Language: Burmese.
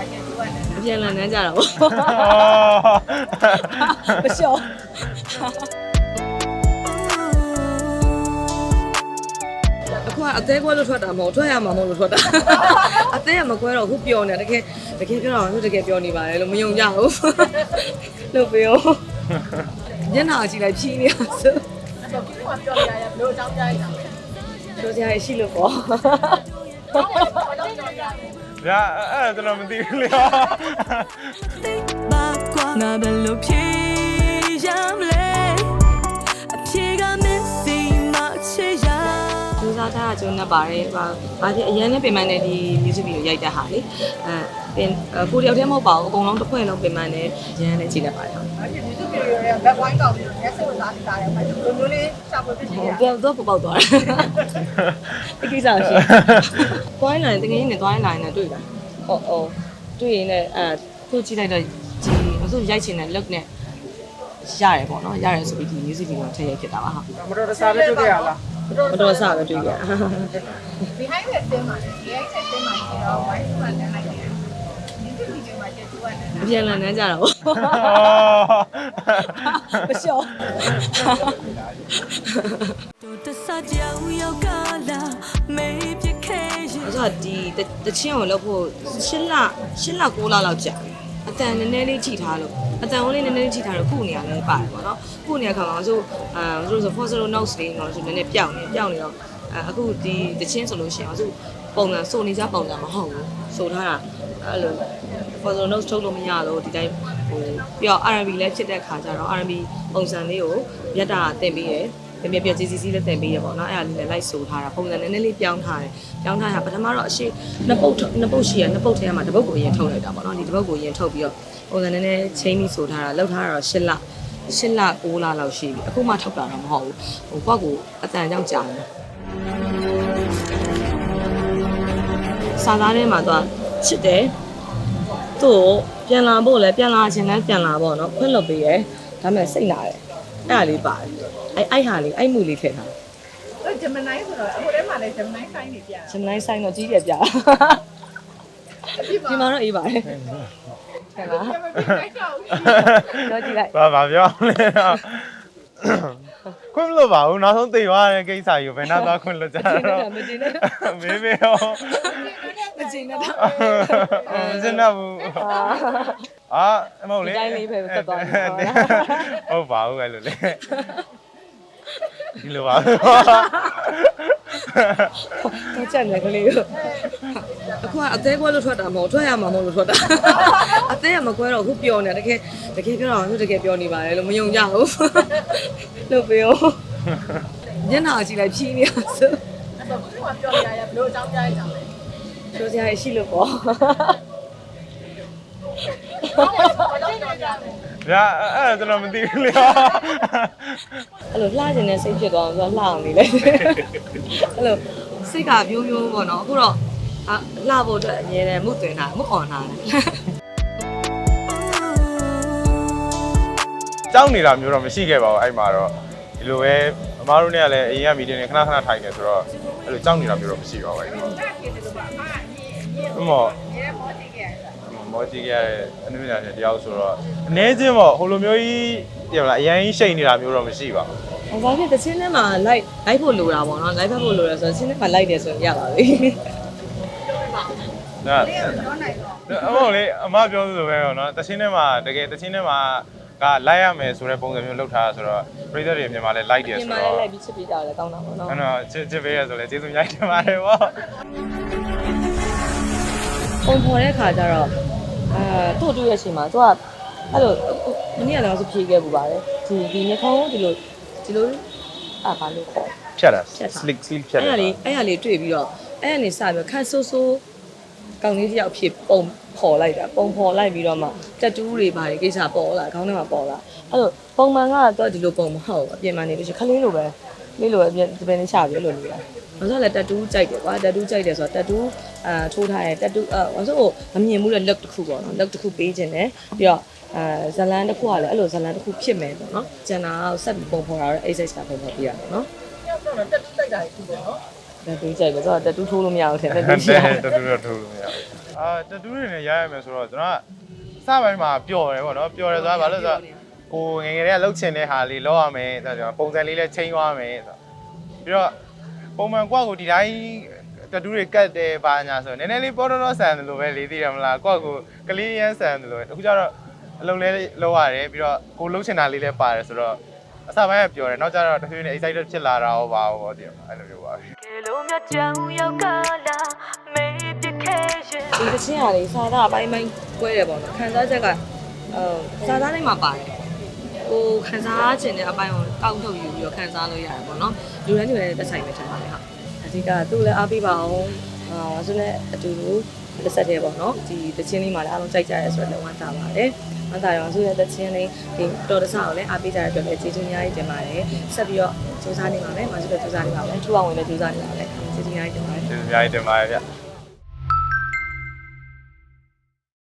မှာကျသူကလည်းအပြန်လန်တန်းကြတာပေါ့မလျှော့အခုကအသေးကွဲလို့ထွက်တာမဟုတ်ထွက်ရမှာမဟုတ်လို့ထွက်တာအသေးကမကွဲတော့အခုပျော်နေတာတကယ်တကယ်ပြောတော့သူတကယ်ပျော်နေပါတယ်လို့မယုံကြဘူးလို့ပြောညနာကြည့်လိုက်ဖြီးနေအောင်ဆိုအဲ့တော့ပြီးတော့ပြောရရဘလို့အကြောင်းကြားရအောင်ပြောစရာရှိလို့ပေါ့တော့ဘာကြောင့်ပြောရလဲ ဒါအဲ့ဒါကျွန်တော်မသိဘူးလေပါကွာငါဘယ်လိုဖြေရ စူးစမ်းထားတာကျုံနေပါတယ်။ဟာ။ဘာဖြစ်အရန်နဲ့ပြင်ပန်းတဲ့ဒီ music video ရိုက်တဲ့ဟာလေ။အဲပင်ကိုတယောက်တည်းမဟုတ်ပါဘူး။အကုန်လုံးတစ်ဖွဲ့လုံးပြင်ပန်းနဲ့ရန်နဲ့ကြည့်နေပါတယ်ဟုတ်အဲ့ဒီ YouTube video ရဲ့ back wine ကောက်ပြီးတော့ရက်စိတ်ဝင်စားနေတာတယ်မှာဒီလိုမျိုးလေးရှာဖွေဖြစ်။စီဟိုရပြောတော့ပေါက်သွားတယ်။အကိစ္စရှိ။သွားရင်လည်းတကယ်နဲ့သွားရင်လည်းနဲ့တွေ့တာ။ဟုတ်ဟုတ်တွေ့ရင်လည်းအဲသူ့ကြည့်လိုက်တော့ဒီအခုရိုက်ချင်တဲ့ look နဲ့ရတယ်ပေါ့နော်။ရတယ်ဆိုပြီးဒီ music video ထည့်ရိုက်ဖြစ်တာပါဟုတ်မတော်တဆပဲတွေ့ခဲ့ရလား။ မတော်ဆပဲတွေ့ရ။ behind the scene မှာလည်း behind the scene မှာကျတော့ wine ကလည်းလိုက်တယ် YouTube video မှာကျသူကလည်းအပြန်လန်တန်းကြတာပေါ့မလျှော့တို့တဆကြောင်ရောက်ကလာမေးပြခဲရအဲ့ဆိုဒီတချင်းကိုလုပ်ဖို့၈လ၈လ9လလောက်ကြာအတန်နည်းနည်းလေးကြည့်ထားလို့ အတန်လေးနည်းနည်းလေးကြည့်ထားတော့ခုနေရလဲပါတယ်ပေါ့နော်ခုနေရခါမှာဆိုအဲဆိုဆို for zero notes လေးတော့ဆိုနည်းနည်းပျောက်နေပျောက်နေတော့အခုဒီတချင်းဆိုလို့ရှိရင်ဆိုပုံစံစုံနေကြပုံစံမဟုတ်ဘူးဆိုထားတာအဲ့လို for zero notes ထုတ်လို့မရလို့ဒီတိုင်းဟိုပြီးတော့ R&B လည်းဖြစ်တဲ့ခါကျတော့ R&B ပုံစံလေးကိုရက်တာတင်ပြီးရယ် ပြပြပြ JCC လည်းတင်ပေးရပေါ့နော်အဲ့ဒါလေးလည်းလိုက်ဆိုထားတာပုံစံနည်းနည်းလေးပြောင်းထားတယ်ပြောင်းထားတာပထမတော့အရှိနှစ်ပုတ်နှစ်ပုတ်ရှိရနှစ်ပုတ်ထဲမှာတစ်ပုတ်ကိုအရင်ထုတ်လိုက်တာပေါ့နော်ဒီတစ်ပုတ်ကိုအရင်ထုတ်ပြီးတော့ပုံစံနည်းနည်းချင်းပြီးဆိုထားတာလောက်ထားတာတော့၈လ၈လ9လလောက်ရှိပြီအခုမှထုတ်တာတော့မဟုတ်ဘူးဟိုကောက်ကိုအတန်ကြောင့်ကြာတယ်စာသားထဲမှာတော့ချစ်တယ်သူ့ကိုပြန်လာဖို့လဲပြန်လာခြင်းလဲပြန်လာပေါ့နော်ခွင့်လွတ်ပေးရဲဒါပေမဲ့စိတ်လာတယ် အဲ့ဒါလေးပါတယ်အဲ့အဲ့ဟာလေးအဲ့မှုလေးထည့်ထားတယ်အဲ့ Gemini ဆိုတော့အခုထဲမှာလည်း Gemini sign နေပြတာဂျမနိုင်းဆိုင်တော့ကြီးတယ်ပြဒီဒီမှာတော့အေးပါတယ်ဟဲ့လား Gemini ကောက်ပြီးတော့ကြည့်လိုက်ဘာဘာပြောလဲ ခွင့်မလို့ပါဘူးနောက်ဆုံးသိသွားတဲ့ကိစ္စကြီးကိုဘယ်နာသွားခွင့်လွတ်ကြတော့မတင်နဲ့မေးမေးရောမတင်နဲ့တော့မစင်တော့ဘူးအာအမဟုတ်လေဒီတိုင်းလေးပဲသက်သွားတယ်ဟုတ်ပါဘူးအဲ့လိုလေဒီလိုပါတော့ချက်နေကလေးကို အခုကအသေးကွဲလို့ထွက်တာမဟုတ်ထွက်ရမှာမဟုတ်လို့ထွက်တာအသေးကမကွဲတော့အခုပျော်နေတာတကယ်တကယ်ပြောတော့သူတကယ်ပျော်နေပါတယ်လို့မယုံကြဘူးလို့ပြောညနာကြည့်လိုက်ဖြီးနေအောင်ဆိုအဲ့တော့ပြီးတော့ပြောရရဘလို့အကြောင်းကြားရအောင်လဲပြောစရာရှိလို့ပေါ့တော့ဘာကြောင့်ပြောရလဲဒါအဲ့ဒါကျွန်တော်မသိဘူးလေအဲ့လိုလှကျင်တဲ့စိတ်ဖြစ်သွားအောင်ဆိုတော့လှအောင်နေလေအဲ့လိုစိတ်ကပြိုးပြိုးပေါ့နော်အခုတော့ အလှဖို့အတွက်အမြဲတမ်းမှုသွင်းတာမှုအော်တာတယ်ကြောက်နေတာမျိုးတော့မရှိခဲ့ပါဘူးအဲ့မှာတော့ဒီလိုပဲအမားတို့နဲ့ကလည်းအရင်ကမီတင်နေခဏခဏထိုင်နေဆိုတော့အဲ့လိုကြောက်နေတာမျိုးတော့မရှိပါဘူးအဲ့မှာအဲ့ဒီလိုပါအာညီညီအမောရဲမောတိကရတာမောကြီးရတဲ့အနည်းငယ်တယောက်ဆိုတော့အနေချင်းပေါ့ဟိုလိုမျိုးကြီးပြန်လာအရင်ရှိန်နေတာမျိုးတော့မရှိပါဘူး။ဟောဘာဖြစ်တချင်းထဲမှာ live live ဖို့လိုတာပေါ့နော် live ဖတ်ဖို့လိုတယ်ဆိုတော့ချင်းထဲမှာ live တယ်ဆိုရင်ရပါပြီ ဒါလေးတော့နိုင်တော့အမောလေအမပြောသလိုပဲပေါ့နော်တချင်းထဲမှာတကယ်တချင်းထဲမှာကလိုက်ရမယ်ဆိုတဲ့ပုံစံမျိုးလောက်ထားဆိုတော့ပရိသတ်တွေမြန်မာလဲလိုက်တယ်ပြင်ဆိုမာတော့လည်း live ပြီးချစ်ပြီးကြတယ်ကောင်းတာပေါ့နော်အဲ့တော့ချစ်ချစ်ပေးရဆိုလဲကျေးဇူးများတင်ပါတယ်ပေါ့။ပုံဖော်တဲ့ခါကျတော့အာသူ့တူရဲ့ချိန်မှာသူကအဲ့လိုမနေ့ကလည်းဆိုဖြေခဲ့ပူပါတယ်။ဒီဒီညခုံးဒီလိုဒီလိုအာဘာလို့ခေါ်ဖြတ်တာဖြတ်တာ slick slick ဖြတ်အဲ့တာဒါလေးအဲ့ဒါလေးတွေ့ပြီးတော့အဲ့ဒါနေစပြီးတော့ခန့်ဆိုးဆိုး ကောင်းလေးတစ်ယောက်ဖြစ်ပုံဖော်လိုက်တာပုံဖော်လိုက်ပြီးတော့မှတက်တူးတွေဘာတွေကိစ္စပေါ်လာခေါင်းထဲမှာပေါ်လာအဲ့လိုပုံမှန်ကတော့ဒီလိုပုံမဟုတ်ဘူးအပြင်မှာနေလို့ရှိရင်ခလေးလိုပဲလေးလိုပဲပြင်ဒီပင်လေးချပြီးအဲ့လိုနေတာဘာလို့လဲတက်တူးကြိုက်တယ်ကွာတက်တူးကြိုက်တယ်ဆိုတော့တက်တူးအာထိုးထားတယ်တက်တူးအာဘာလို့မမြင်ဘူးလေ look တစ်ခုပေါ့နော် look တစ်ခုပေးခြင်းတယ်ပြီးတော့အာဇလန်တစ်ခုကလည်းအဲ့လိုဇလန်တစ်ခုဖြစ်မယ်ပေါ့နော်ကျန်တာကိုဆက်ပြီးပုံဖော်တာတော့ A6 ကပုံဖော်ပြရမယ်နော်ရောက်တော့တက်တူးတိုက်တာရှိတယ်နော်ဘ တက်တူးကြိုက်ပဲဆိုတော့တက်တူးထိုးလို့မရဘူးထင်တယ်တက်တူးတရှိရတတူတော့ထိုးလို့မရဘူးအာတတူတွေနဲ့ရရမယ်ဆိုတော့ကျွန်တော်ကစပိုင်းမှာပျော်တယ်ပေါ့နော်ပျော်တယ်ဆိုတာဘာလို့လဲဆိုတော့ကိုငယ်ငယ်တည်းကလှုပ်ချင်တဲ့ဟာလေးလောက်ရမယ်ဆိုတော့ပုံစံလေးလည်းချိန်သွားမယ်ဆိုတော့ပြီးတော့ပုံမှန်ကိုယ့်ကိုဒီတိုင်းတတူတွေကတ်တယ်ပါညာဆိုတော့နည်းနည်းလေးပေါ်တော့ဆန်တယ်လို့ပဲလေးသိတယ်မလားကိုယ့်ကိုကလေးရမ်းဆန်တယ်လို့အခုကျတော့အလုံးလေးလောက်ရတယ်ပြီးတော့ကိုလှုပ်ချင်တာလေးလည်းပါတယ်ဆိုတော့အစပိုင်းကပျော်တယ်နောက်ကျတော့တဖြည်းဖြည်း excited ဖြစ်လာတာဟောပါဟောတည်အဲ့လိုမျိုးပါပဲ ကဲလို့မြတ်ကြောင်ရောက်ကလာမေးပြခဲ့ရင်ဒီတချင်းကလေစာသားအပိုင်းပိုင်းကွဲတယ်ပေါ့နော်ခံစားချက်ကအဲစာသားတိုင်းမှာပါတယ်ကိုခံစားခြင်းတဲ့အပိုင်းကိုတောက်ထုတ်ယူပြီးတော့ခံစားလို့ရတယ်ပေါ့နော်လူတိုင်းလူတိုင်းတက်ဆိုင်ပဲထင်ပါတယ်ဟုတ်အဓိကသူ့လည်းအားပေးပါအောင်အာဆိုလည်းအတူတူ လက်ဆက်တယ်ပေါ့နော်ဒီတချင်းလေးမှာလည်းအားလုံးကြိုက်ကြရဲဆိုတော့လည်းဝမ်းသာပါတယ်ဝမ်းသာရောဆိုတဲ့တချင်းလေးဒီတော်တဆကိုလည်းအားပေးကြတဲ့အတွက်လည်းကျေးဇူးအများကြီးတင်ပါတယ်ဆက်ပြီးတော့စူးစမ်းနေပါမယ်မဆုလည်းစူးစမ်းနေပါမယ်ထူအောင်ဝင်လည်းစူးစမ်းနေပါမယ်ကျေးဇူးအများကြီးတင်ပါတယ်ကျေးဇူးအများကြီးတင်ပါတယ်ဗျ